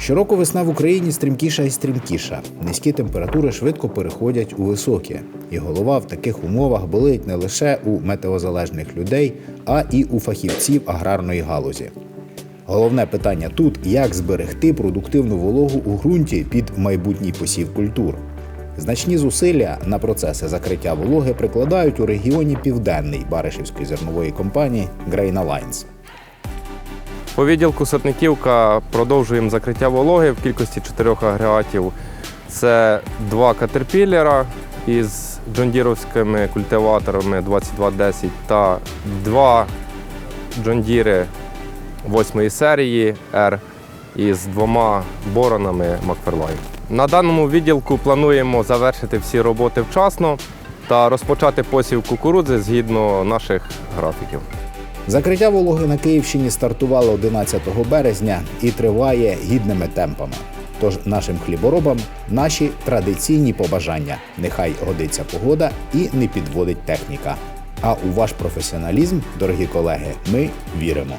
Щороку весна в Україні стрімкіша і стрімкіша. Низькі температури швидко переходять у високі, і голова в таких умовах болить не лише у метеозалежних людей, а і у фахівців аграрної галузі. Головне питання тут як зберегти продуктивну вологу у ґрунті під майбутній посів культур. Значні зусилля на процеси закриття вологи прикладають у регіоні Південний Баришівської зернової компанії Grain Alliance. По відділку Сотниківка продовжуємо закриття вологи в кількості чотирьох агрегатів. Це два катерпіллера із джондіровськими культиваторами 2210 та два джондіри 8 серії R із двома боронами Макферлайн. На даному відділку плануємо завершити всі роботи вчасно та розпочати посів кукурудзи згідно наших графіків. Закриття вологи на Київщині стартувало 11 березня і триває гідними темпами. Тож нашим хліборобам наші традиційні побажання. Нехай годиться погода і не підводить техніка. А у ваш професіоналізм, дорогі колеги, ми віримо.